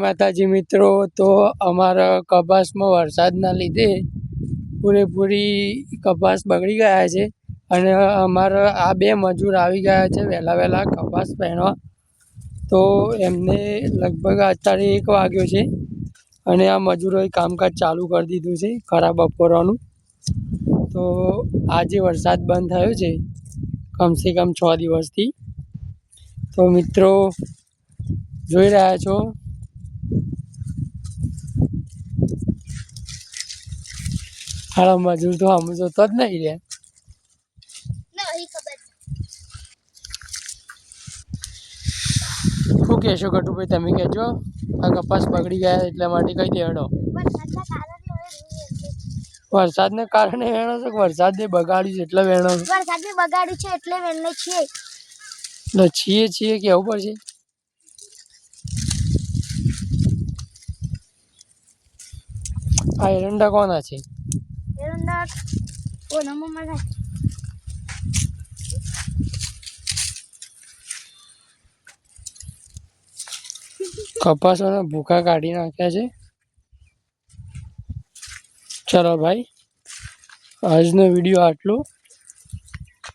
માતાજી મિત્રો, તો અમારા કપાસમાં વરસાદના લીધે પૂરેપૂરી કપાસ બગડી ગયા છે અને અમારા આ બે મજૂર આવી ગયા છે વહેલા વહેલા કપાસ પહેરવા. તો એમને લગભગ અત્યારે એક વાગ્યો છે અને આ મજૂરોએ કામકાજ ચાલુ કરી દીધું છે ખરા બપોરવાનું તો આજે વરસાદ બંધ થયો છે કમસે કમ છ દિવસથી. તો મિત્રો, જોઈ રહ્યા છો હાલો મજૂર તો આમ જોતો જ નહીં રે. શું કહેશો કટુભાઈ તમે કહેજો? આ કપાસ બગડી ગયા એટલા માટે કહી દેડો વરસાદને કારણે વેણો છો કે વરસાદને બગાડ્યું છે એટલે વેણો છો? વરસાદને બગાડ્યું છે એટલે વેણને છીએ. એટલે છીએ છીએ કેવું પડશે? આ એરંડા કોના છે? એરંડા ઓ નમો મને કપાસોના ભૂખા કાઢી નાખ્યા છે ચલો ભાઈ આજનો વીડિયો આટલો